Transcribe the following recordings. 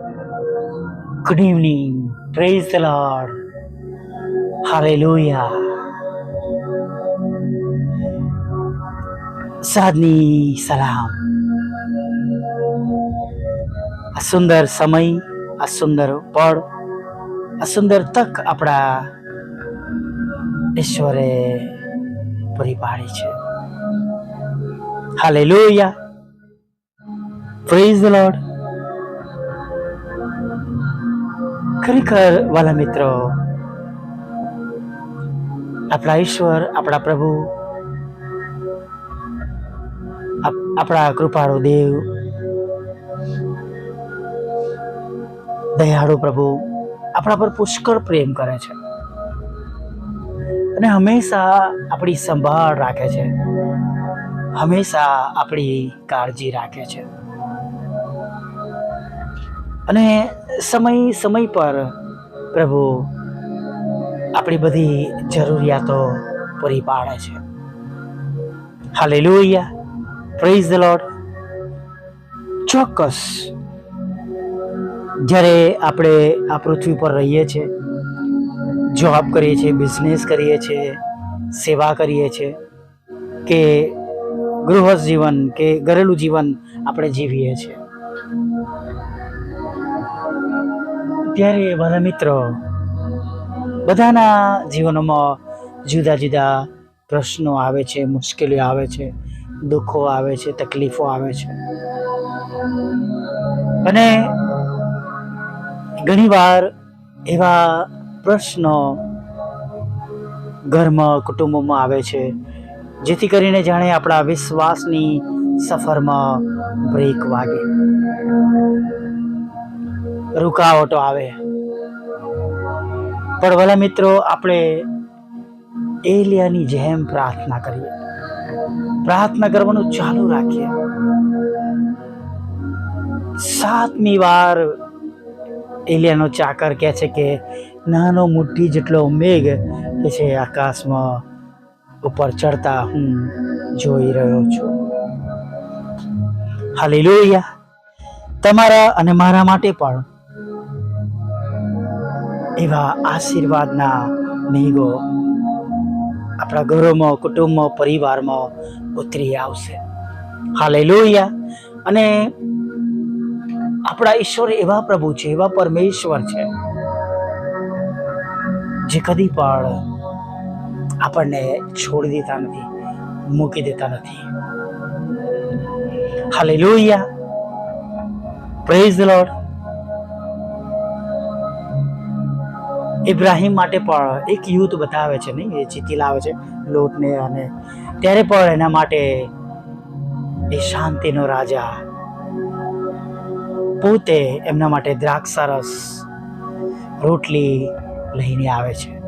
Good evening. Praise the Lord. Hallelujah. સાદની સલામ આ સુંદર સમય આ સુંદર પળ આ સુંદર તક આપણા ઈશ્વરે પૂરી પાડી છે હાલે લોહિયા પ્રેઝ ધ લોર્ડ ખરેખર વાલા મિત્રો. આપણા ઈશ્વર, આપણા પ્રભુ આપણા કૃપાળુ દેવ, દયાળુ પ્રભુ, આપણા પર પુષ્કળ પ્રેમ કરે છે. અને હંમેશા આપણી સંભાળ રાખે છે. હંમેશા આપણી કાળજી રાખે છે. અને સમય સમય પર પ્રભુ આપણી બધી જરૂરિયાતો પૂરી પાડે છે. હાલેલુયા પ્રેઝ ધ લોર્ડ ચોક્કસ. જ્યારે આપણે આ પૃથ્વી પર રહીએ છીએ જોબ કરીએ છીએ બિઝનેસ કરીએ છીએ, સેવા કરીએ છીએ, કે ગૃહસ્થ જીવન, કે ઘરેલું જીવન આપણે જીવીએ છીએ. ત્યારે મારા મિત્રો બધાના જીવનોમાં જુદા જુદા પ્રશ્નો આવે છે, મુશ્કેલીઓ આવે છે, દુઃખો આવે છે, તકલીફો આવે છે. અને ઘણીવાર એવા પ્રશ્નો ઘરમાં, કુટુંબોમાં આવે છે, જેથી કરીને જાણે આપણા વિશ્વાસની સફરમાં બ્રેક વાગે. રૂકાવટો આવે. પણ ભલા મિત્રો, આપણે એલિયાની જેમ પ્રાર્થના કરીએ. પ્રાર્થના કરવાનું ચાલુ રાખીએ. સાતમી વાર એલિયાનો ચાકર કહે છે કે, નાનો મુઠ્ઠી જેટલો મેઘ કે છે આકાશમાં ઉપર ચડતા હું જોઈ રહ્યો છું. હાલેલુયા. તમારા અને મારા માટે પણ એવા આશીર્વાદના મેઘો આપણા ઘરોમાં, કુટુંબમાં, પરિવારમાં ઉતરી આવશે. હાલે લોહિયા અને આપણા ઈશ્વર એવા પ્રભુ છે, એવા પરમેશ્વર છે, જે કદી પણ આપણને છોડી દેતા નથી, મૂકી દેતા નથી. હાલે લોહિયા પ્રેઝ લોર્ડ ઇબ્રાહિમ માટે પણ એક યુદ્ધ બતાવે છે નહીં એ ચીતી લાવે છે લોટને અને ત્યારે પણ એના માટે એ શાંતિનો રાજા પોતે એમના માટે દ્રાક્ષરસ રોટલી લઈને આવે છે.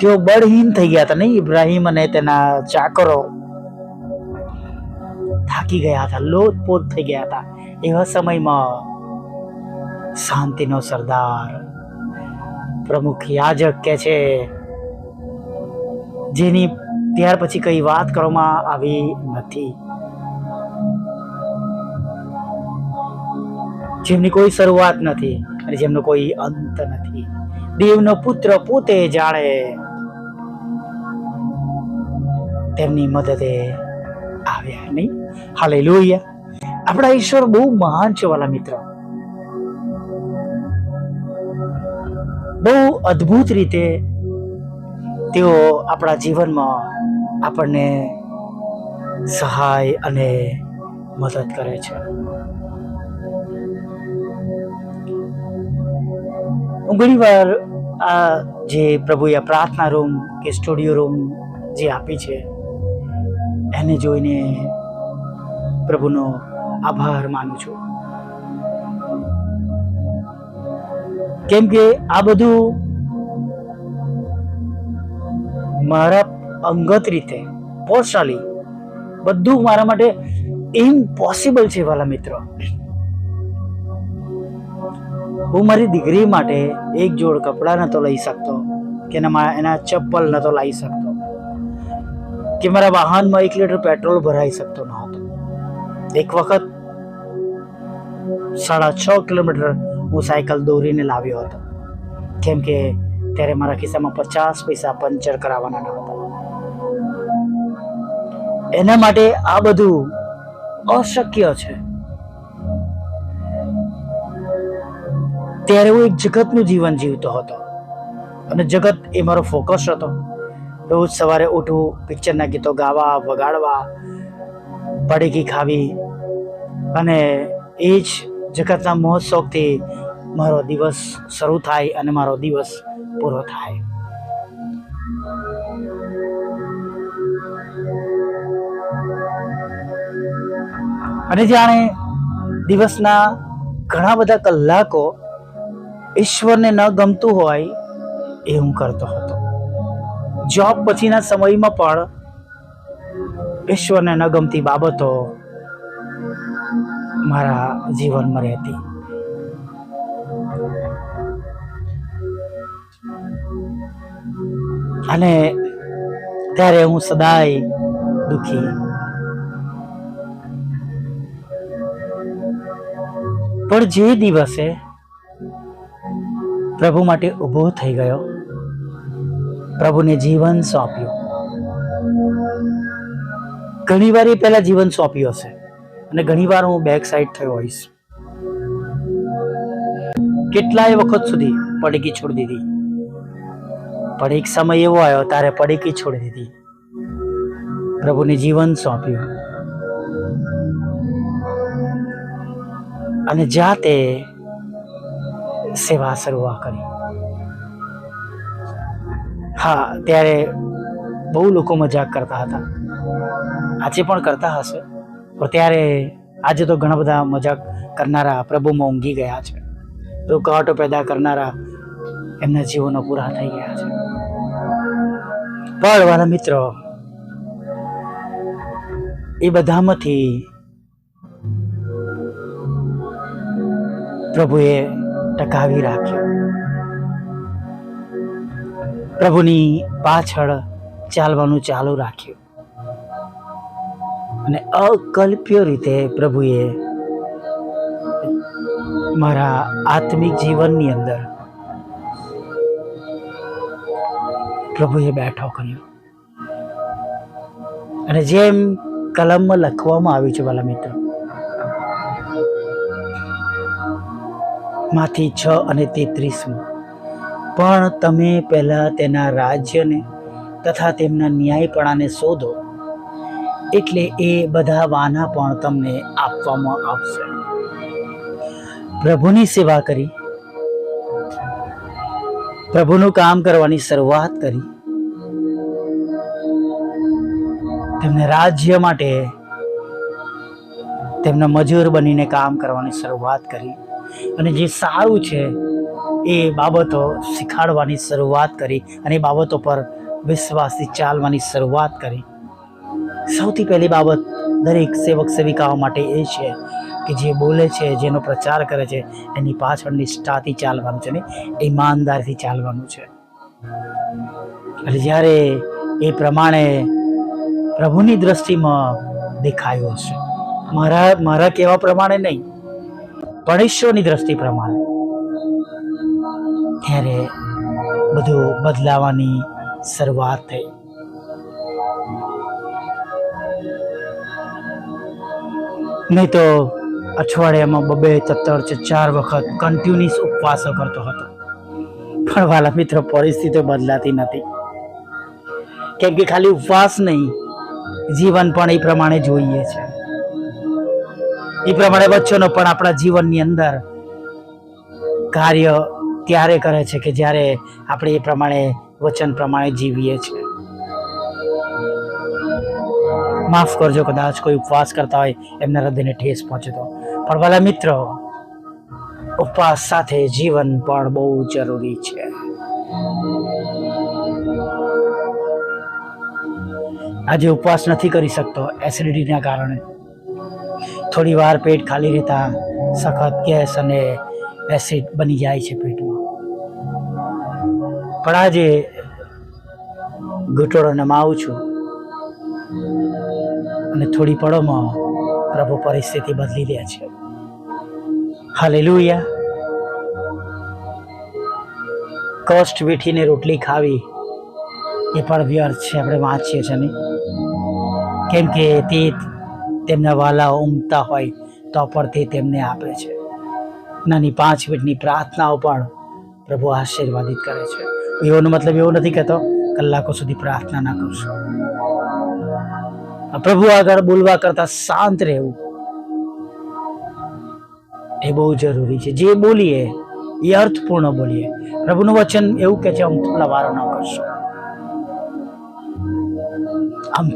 તેઓ બળહીન થઈ ગયા હતા નહીં ઇબ્રાહિમ અને તેના ચાકરો થાકી ગયા હતા, લોટપોટ થઈ ગયા હતા. એવા સમયમાં શાંતિનો સરદાર. પ્રમુખ યાજક કે છે, જેની ત્યાર પછી કઈ વાત કરવામાં આવી નથી. જેમની કોઈ શરૂઆત નથી અને જેમનો કોઈ અંત નથી. દેવનો પુત્ર પોતે જાણે તેમની મદદે આવ્યા નહીં. હાલે આપણા ઈશ્વર બહુ મહાન છે વાલા મિત્ર. બહુ અદ્ભુત રીતે તેઓ આપણા જીવનમાં આપણને સહાય અને મદદ કરે છે. હું ઘણી વાર આ જે પ્રભુએ પ્રાર્થના રૂમ કે સ્ટુડિયો રૂમ જે આપી છે, એને જોઈને પ્રભુનો આભાર માનું છું. કેમ કે આ બધું મારા અંગત રીતે પર્સનલી બધું મારા માટે ઇમ્પોસિબલ છે વાલા મિત્રો. હું મારી દીકરી માટે એક જોડ કપડાં નતો લઈ શકતો, કે એના ચપ્પલ નતો લાવી શકતો, કે મારા વાહનમાં એક લીટર પેટ્રોલ ભરાઈ શકતો ન હતો એક વખત સાડા છ કિલોમીટર હું સાયકલ દોરીને લાવ્યો હતો. કેમ કે ત્યારે મારા ખિસ્સામાં પચાસ પૈસા પંચર કરાવવાના ન હતા. એના માટે આ બધું અશક્ય છે. ત્યારે હું એક જગતનું જીવન જીવતો હતો. અને જગત એ મારો ફોકસ હતો. રોજ સવારે ઉઠવું પિક્ચરના ગીતો ગાવા, વગાડવા, પડીકી ખાવી. અને એ જ જગતના મહોત્સવથી મારો દિવસ શરૂ થાય અને મારો દિવસ પૂરો થાય. અને જાણે દિવસના ઘણા બધા કલાકો ઈશ્વરને ન ગમતું હોય એ હું કરતો હતો. જોબ પછીના સમયમાં પણ ઈશ્વરને ન ગમતી બાબતો મારા જીવનમાં રહેતી. અને ત્યારે હું સદાય દુખી. પણ જે દિવસે પ્રભુ માટે ઊભો થઈ ગયો, પ્રભુને જીવન સોંપ્યું. ઘણી વાર એ પહેલા જીવન સોંપ્યું હશે અને ઘણી વાર હું બેક સાઈડ થયો હોઈશ. કેટલાય વખત સુધી પડકી છોડી દીધી. પણ એક સમય એવો આવ્યો, તારે પડીકી છોડી દીધી. પ્રભુને જીવન સોંપ્યું. અને જાતે સેવા શરૂઆત કરી. હા, ત્યારે બહુ લોકો મજાક કરતા હતા. આજે પણ કરતા હશે. પણ ત્યારે આજે તો ઘણા બધા મજાક કરનારા પ્રભુમાં ઊંઘી ગયા છે. રૂકાવટો પેદા કરનારા એમના જીવનો પૂરા થઈ ગયા છે. પણ વાલા મિત્રો, એ બધામાંથી પ્રભુએ ટકાવી રાખ્યો. પ્રભુની પાછળ ચાલવાનું ચાલુ રાખ્યું. અને અકલ્પ્ય રીતે પ્રભુએ મારા આત્મિક જીવનની અંદર પ્રભુએ બેઠો કર્યો. અને જેમ કલમમાં લખવામાં આવ્યું છે વાલા મિત્રો, માંથી છ અને તેત્રીસમાં, પણ તમે પહેલા તેના રાજ્યને તથા તેમના ન્યાયપણાને શોધો, એટલે એ બધા વાના પણ તમને આપવામાં આવશે. પ્રભુની સેવા કરી પ્રભુનું કામ કરવાની શરૂઆત કરી. તેમને રાજ્ય માટે તેમના મજૂર બનીને કામ કરવાની શરૂઆત કરી. અને જે સારું છે, એ બાબતો શીખાડવાની શરૂઆત કરી અને એ બાબતો પર વિશ્વાસથી ચાલવાની શરૂઆત કરી. સૌથી પહેલી બાબત દરેક સેવક સેવિકાઓ માટે એ છે કે જે બોલે છે, જેનો પ્રચાર કરે છે, એની પાછળ નિષ્ઠાથી ચાલવાનું છે ને ઈમાનદારથી ચાલવાનું છે. એટલે જ્યારે એ પ્રમાણે પ્રભુની દ્રષ્ટિમાં દેખાયો હશે. મારા મારા કહેવા પ્રમાણે નહીં, પણ ઈશ્વરની દ્રષ્ટિ પ્રમાણે. ત્યારે બધું બદલાવાની શરૂઆત થઈ. નહીં તો અઠવાડિયામાં બબે તત્તર ચાર વખત કન્ટિન્યુઅસ ઉપવાસો કરતો હતો. પણ વાલા મિત્ર, પરિસ્થિતિ બદલાતી નથી. કેમ કે ખાલી ઉપવાસ નહીં, જીવન પણ એ પ્રમાણે જોઈએ છે. એ પ્રમાણે વચ્ચેનો પણ આપણા જીવનની અંદર કાર્ય ત્યારે કરે છે કે જ્યારે આપણે એ પ્રમાણે, વચન પ્રમાણે જીવીએ છીએ. માફ કરજો, કદાચ કોઈ ઉપવાસ કરતા હોય, એમના હૃદયને ઠેસ પહોંચતો પણ વાલા મિત્રો, ઉપવાસ સાથે જીવન પણ બહુ જરૂરી છે. આજે ઉપવાસ નથી કરી શકતો એસિડિટીના કારણે. થોડી વાર પેટ ખાલી રહેતા સખત ગેસ અને એસિડ બની જાય છે પેટમાં. પણ આજે ઘૂંટોળો નમાવું છું. અને થોડી પળોમાં પ્રભુ પરિસ્થિતિ બદલી દે છે. હાલેલુયા. કષ્ટ વીઠીને રોટલી ખાવી એ પણ વ્યર્થ છે, આપણે વાંચીએ છીએ નહીં. કેમ કે તે તેમના વાલા ઊંઘતા હોય તો પણ તે તેમને આપે છે. નાની પાંચ મિનિટની પ્રાર્થનાઓ પણ પ્રભુ આશીર્વાદિત કરે છે. એવોનો મતલબ એવો નથી કહેતો, કલાકો સુધી પ્રાર્થના ના કરશો. પ્રભુ આગળ બોલવા કરતા શાંત રહેવું એ બહુ જરૂરી છે. જે બોલીએ, એ અર્થપૂર્ણ બોલીએ. પ્રભુનું વચન એવું કે છે થોડા વારો ન કરશો.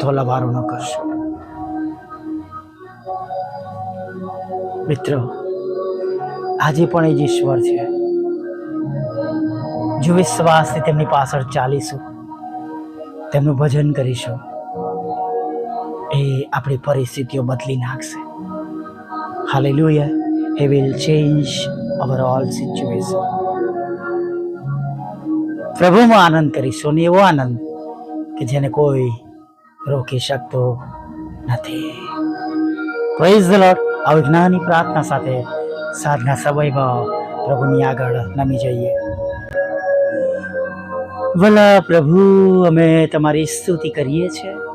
થોલા વારો ન કરશો. મિત્રો, આજે પણ એ જ ઈશ્વર છે. જો વિશ્વાસથી તેમની પાછળ ચાલીશું, તેમનું ભજન કરીશું આપણી પરિસ્થિતિઓ બદલી નાખશે. Hallelujah he will change our all situation પ્રભુમાં આનંદ કરીશું અને એવો આનંદ કે જેને કોઈ રોકી શકતો નથી. પ્રેઝ ધ લોર્ડ આવી જ્ઞાની પ્રાર્થના સાથે સાધના સમયમાં પ્રભુની આગળ નમી જઈએ. ભલા પ્રભુ, અમે તમારી સ્તુતિ કરીએ છીએ.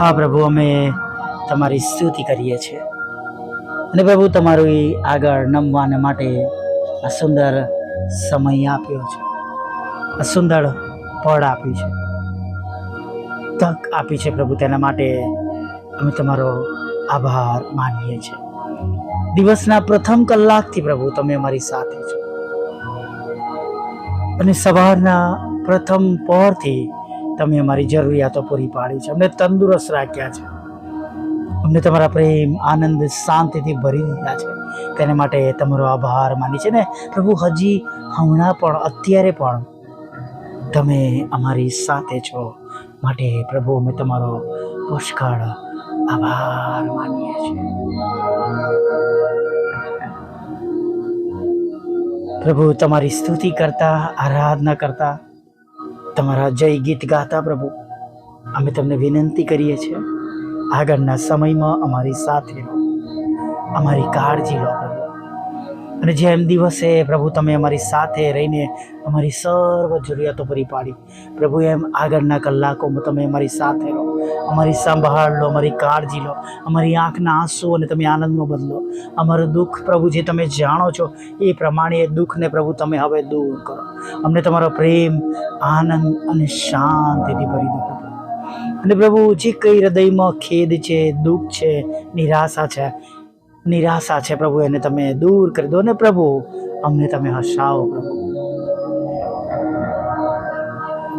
હા પ્રભુ, અમે તમારી સ્તુતિ કરીએ છીએ. અને પ્રભુ, તમારી આગળ નમવાને માટે આ સુંદર સમય આપ્યો છે. આ સુંદર પળ આપ્યું છે. તક આપી છે પ્રભુ, તેના માટે અમે તમારો આભાર માનીએ છીએ. દિવસના પ્રથમ કલાકથી પ્રભુ, તમે અમારી સાથે છો. અને સવારના પ્રથમ પહોરથી તમે અમારી જરૂરિયાતો પૂરી પાડી છે. અમને તંદુરસ્ત રાખ્યા છે. અમને તમારા પ્રેમ, આનંદ, શાંતિથી ભરી દીધા છે. તેને માટે તમારો આભાર માની છે ને, પ્રભુ, હજી હમણાં પણ, અત્યારે પણ તમે અમારી સાથે છો. માટે પ્રભુ, અમે તમારો પુષ્કળ આભાર માનીએ છીએ. પ્રભુ, તમારી સ્તુતિ કરતા, આરાધના કરતા તમારા જય ગીત ગાતા પ્રભુ. અમે તમને વિનંતી કરીએ છીએ, આગળના સમયમાં અમારી સાથે અમારી કાળજી લો પ્રભુ. અને જેમ દિવસે પ્રભુ તમે અમારી સાથે રહીને અમારી સર્વ જરૂરિયાતો પૂરી પાડી, પ્રભુ એમ આગળના કલાકોમાં તમે અમારી સાથે રહો. અમારી સંભાળ લો, અમારી કાળજી લો, અમારી આંખના આંસુ અને તમે આનંદમાં બદલો. અમારું દુઃખ પ્રભુ જે તમે જાણો છો, એ પ્રમાણે દુઃખને પ્રભુ તમે હવે દૂર કરો. અમને તમારો પ્રેમ, આનંદ અને શાંતિથી ભરી દો. અને પ્રભુ, જે કંઈ હૃદયમાં ખેદ છે, દુઃખ છે, નિરાશા છે નિરાશા છે પ્રભુ, એને તમે દૂર કરી દો. ને પ્રભુ, અમને તમે હસાવો પ્રભુ.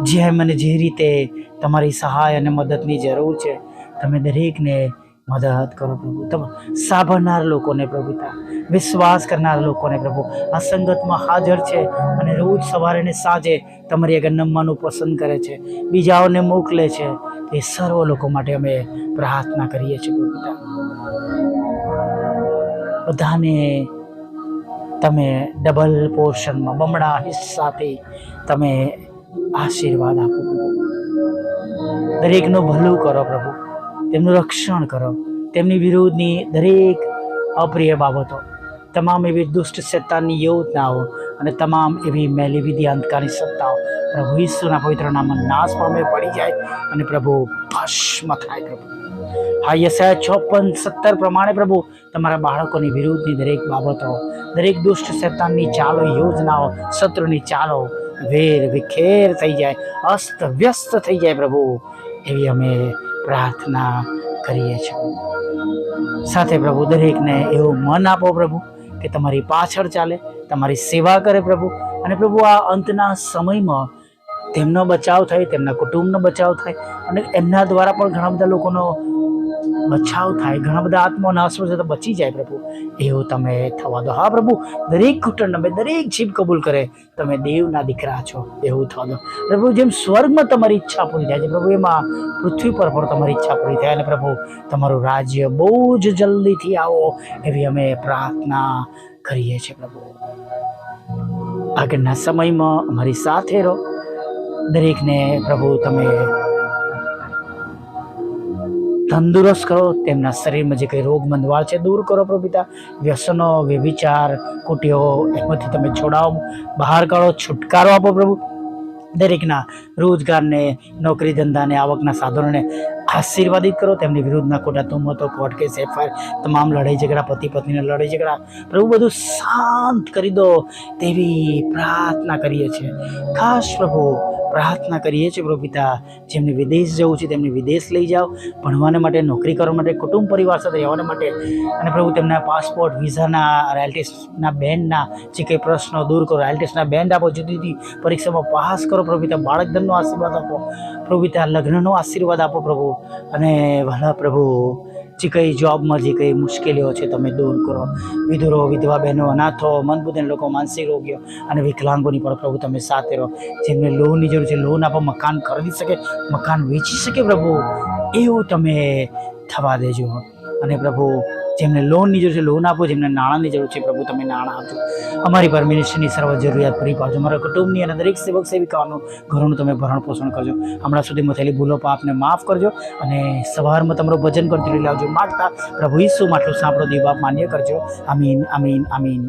જેમ અને જે રીતે તમારી સહાય અને મદદની જરૂર છે. તમે દરેકને મદદ કરો પ્રભુ. તમે સાંભળનાર લોકોને પ્રભુતા વિશ્વાસ કરનાર લોકોને પ્રભુ. આ સંગતમાં હાજર છે અને રોજ સવારે ને સાંજે તમારી આગળ નમવાનું પસંદ કરે છે. બીજાઓને મોકલે છે. એ સર્વ લોકો માટે અમે પ્રાર્થના કરીએ છીએ પ્રભુ બધાને તમે ડબલ પોર્શનમાં બમણા હિસ્સાથી તમે આશીર્વાદ આપો. દરેકનું ભલું કરો પ્રભુ. તેમનું રક્ષણ કરો. તેમની વિરુદ્ધની દરેક અપ્રિય બાબતો. તમામ એવી દુષ્ટ સત્તાની યોજનાઓ અને તમામ એવી મેલી વિધિ અંધકારની સત્તાઓ પ્રભુ ઈશ્વરના પવિત્ર નામમાં નાશ પામે, પડી જાય અને પ્રભુ ભસ્મ થાય પ્રભુ. હા યશા ચોપન સત્તર પ્રમાણે પ્રભુ તમારા બાળકોની વિરુદ્ધની દરેક બાબતો, દરેક દુષ્ટ શૈતાનની ચાલો, યોજનાઓ, શત્રુની ચાલો વેર વિખેર થઈ જાય અસ્ત વ્યસ્ત થઈ જાય પ્રભુ. એવી અમે પ્રાર્થના કરીએ છીએ. સાથે પ્રભુ, દરેકને એવું મન આપો પ્રભુ કે તમારી પાછળ ચાલે, તમારી સેવા કરે પ્રભુ. અને પ્રભુ, આ અંતના સમયમાં તેમનો બચાવ થાય, તેમના કુટુંબનો બચાવ થાય. અને એમના દ્વારા પણ ઘણા બધા લોકોનો બચાવ થાય. ઘણા બધા આત્માઓ છે તો બચી જાય પ્રભુ. એવું તમે થવા દો. હા પ્રભુ, દરેક ઘૂંટણ તમે દરેક જીભ કબૂલ કરે. તમે દેવના દીકરા છો. એવું થવા દો. પ્રભુ, જેમ સ્વર્ગમાં તમારી ઈચ્છા પૂરી થાય છે પ્રભુ, એમાં પૃથ્વી પર પણ તમારી ઈચ્છા પૂરી થાય. અને પ્રભુ, તમારું રાજ્ય બહુ જ જલ્દીથી આવો એવી અમે પ્રાર્થના કરીએ છીએ પ્રભુ. આગળના સમયમાં અમારી સાથે રહો. દરેકને પ્રભુ, તમે તંદુરસ્ત કરો, તેમના શરીરમાં જે કંઈ રોગ મંદવાળ છે, દૂર કરો પ્રભુ વ્યસનો વ્યભિચાર કુટીઓ, એમાંથી તમે છોડાવો, બહાર કાઢો, છુટકારો આપો પ્રભુ. દરેકના રોજગારને, નોકરી ધંધાને, આવકના સાધનોને આશીર્વાદિત કરો. તેમની વિરુદ્ધના ખોટા તુમતો, કોર્ટ કેસ, એફઆઈઆર, તમામ લડાઈ ઝઘડા, પતિ પત્નીના લડાઈ ઝઘડા. પ્રભુ, બધું શાંત કરી દો તેવી પ્રાર્થના કરીએ છીએ. ખાસ પ્રભુ પ્રાર્થના કરીએ છીએ પ્રભુ જેમને વિદેશ જવું છે તેમને વિદેશ લઈ જાઓ, ભણવાને માટે, નોકરી કરવા માટે, કુટુંબ પરિવાર સાથે રહેવાને માટે. અને પ્રભુ તેમના પાસપોર્ટ વિઝાના રાયલ્ટીસના બેન્ડના જે કંઈ પ્રશ્નો દૂર કરો રાયલ્ટીસના બેન્ડ આપો જુદી જુદી પરીક્ષામાં પાસ કરો પ્રભુ પિતા બાળક આશીર્વાદ આપો. પ્રભુ લગ્નનો આશીર્વાદ આપો પ્રભુ. અને ભલા પ્રભુ જે કંઈ જોબમાં જે કંઈ મુશ્કેલીઓ છે તમે દૂર કરો. વિધુરો, વિધવા બહેનો, અનાથો મનબુદ્ધિ લોકો, માનસિક રોગીઓ અને વિકલાંગોની પણ પ્રભુ તમે સાથે રહો. જેમને લોનની જરૂર છે લોન આપો મકાન ખરીદી શકે, મકાન વેચી શકે પ્રભુ, એવું તમે થવા દેજો. અને પ્રભુ જેમને લોનની જરૂર છે, લોન આપો, જેમને નાણાંની જરૂર છે, પ્રભુ તમે નાણાં આપજો. અમારી પર મિનિસ્ટ્રીની સર્વ જરૂરિયાત પૂરી પાડજો. અમારા કુટુંબની અને દરેક સેવક સેવિકાઓનું ઘરનું તમે ભરણ પોષણ કરજો. હમણાં સુધીમાં થયેલી ભૂલો પાપને માફ કરજો અને સવારમાં તમારું ભજન કરતી લાવજો. માગતા પ્રભુ ઈસુ માટલું સાંભળો, દીવા માન્ય કરજો. આમીન આમીન આમીન.